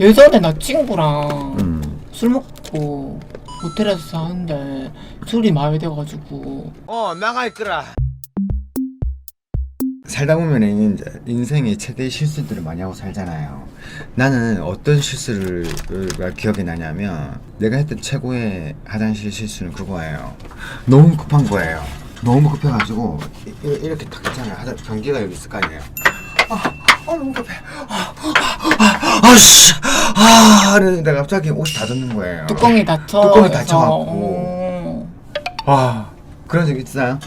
예전에 나 친구랑 음. 술 먹고 호텔에서 사는데 술이 많이 돼가지고 어 나가 있거라 살다 보면 이제 인생의 최대 실수들을 많이 하고 살잖아요. 나는 어떤 실수를 가 기억이 나냐면 내가 했던 최고의 화장실 실수는 그거예요. 너무 급한 거예요. 너무 급해가지고 이- 이- 이렇게 딱 있잖아요. 화장 변기가 여기 있을 거 아니에요. 아, 아 너무 급해. 아, 아, 아, 아씨, 아, 이러는데 갑자기 옷이 다 젖는 거예요. 뚜껑이 닫혀 뚜껑이 닫혀갖고. 어, 아, 그런 적 있어요?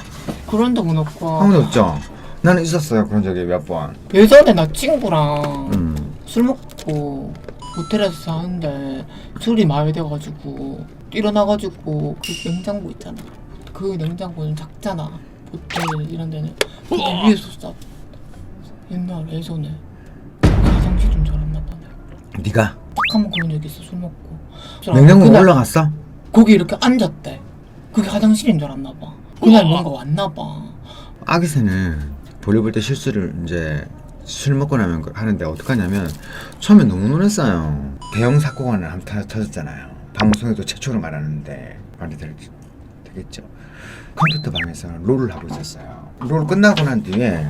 그런 적은 없고 아무도 없죠. 나는 있었어요 그런 적이 몇 번. 예전에 나 친구랑 음. 술 먹고 호텔에서 사는데 술이 많이 돼가지고 일어나가지고 그 냉장고 있잖아 그 냉장고는 작잖아 호텔 이런 데는 그 위에서 쌌 옛날 예전에 화장실 좀 나빠 네 네가 딱한번 그런 적 있어 술 먹고 냉장고 그날 올라갔어? 거기 이렇게 앉았대 그게 화장실인 줄 알았나 봐 그날 뭔가 왔나 봐 아기새는 볼일 때 실수를 이제 술 먹고 나면 그- 하는데 어떡하냐면 처음에 너무 놀랐어요. 대형 사고가 한번 터- 터졌잖아요. 방송에도 최초로 말하는데 말이 될, 되겠죠. 컴퓨터 방에서 롤을 하고 있었어요. 롤 끝나고 난 뒤에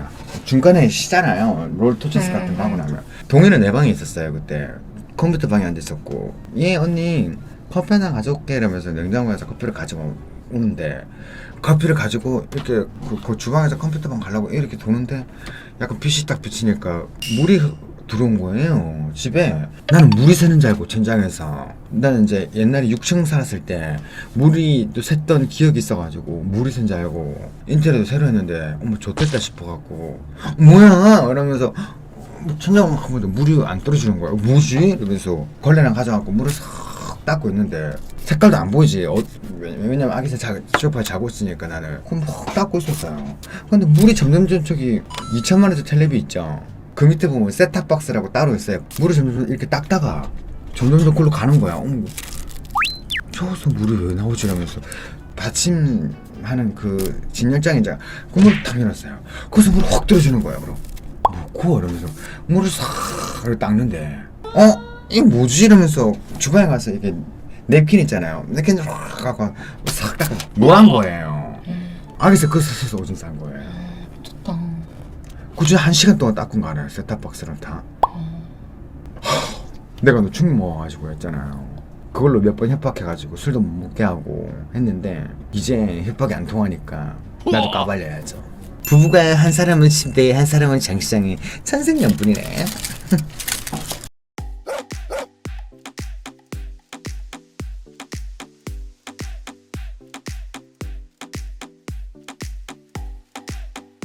중간에 쉬잖아요. 롤 토체스 같은 거 하고 나면. 동이는 내 방에 있었어요 그때. 컴퓨터 방에 앉아 있었고. 예 언니 커피 하나 가져올게 이러면서 냉장고에서 커피를 가져가 오는데 커피를 가지고 이렇게 그, 그 주방에서 컴퓨터 방 가려고 이렇게 도는데 약간 빛이 딱 비치니까 물이 흐- 들어온 거예요. 집에. 나는 물이 새는 줄 알고 천장에서. 나는 이제 옛날에 6층 살았을 때 물이 또 샜던 기억이 있어가지고 물이 샌 줄 알고 인테리어도 새로 했는데 어머 좋겠다 싶어갖고 뭐야? 이러면서 천장 막 보는데 물이 안 떨어지는 거야. 뭐지? 이러면서 걸레랑 가져갖고 물을 싹 닦고 있는데 색깔도 안 보이지. 어, 왜- 왜냐면 아기새 자, 소파에 자고 있으니까 나는 그럼 막 닦고 있었어요. 근데 물이 점점점 저기 2천만 원짜리 텔레비 있죠 그 밑에 보면 셋탑박스라고 따로 있어요. 물을 점점 이렇게 닦다가 점점점 그걸로 가는 거야. 어머 저기서 물이 왜 나오지? 받침 하는 그 진열장이 이제 그 물을 탁 열었어요. 거기서 물이 확 들어주는 거야 그럼. 뭐고 이러면서 물을 싹 닦는데. 어? 이거 뭐지? 이러면서 주방에 가서 이게 냅킨 있잖아요. 냅킨을 확 갖고 싹 닦고 뭐한 거예요? 아기서 그 스스로 오줌 싼 거예요 굳이 한 시간 동안 닦은 거 알아요 셋탑박스를 다. 하, 내가 너충 먹어가지고 했잖아요. 그걸로 몇 번 협박해가지고 술도 못 먹게 하고 했는데 이제 협박이 안 통하니까 나도 까발려야죠. 부부가 한 사람은 침대에 한 사람은 장시장에. 천생연분이네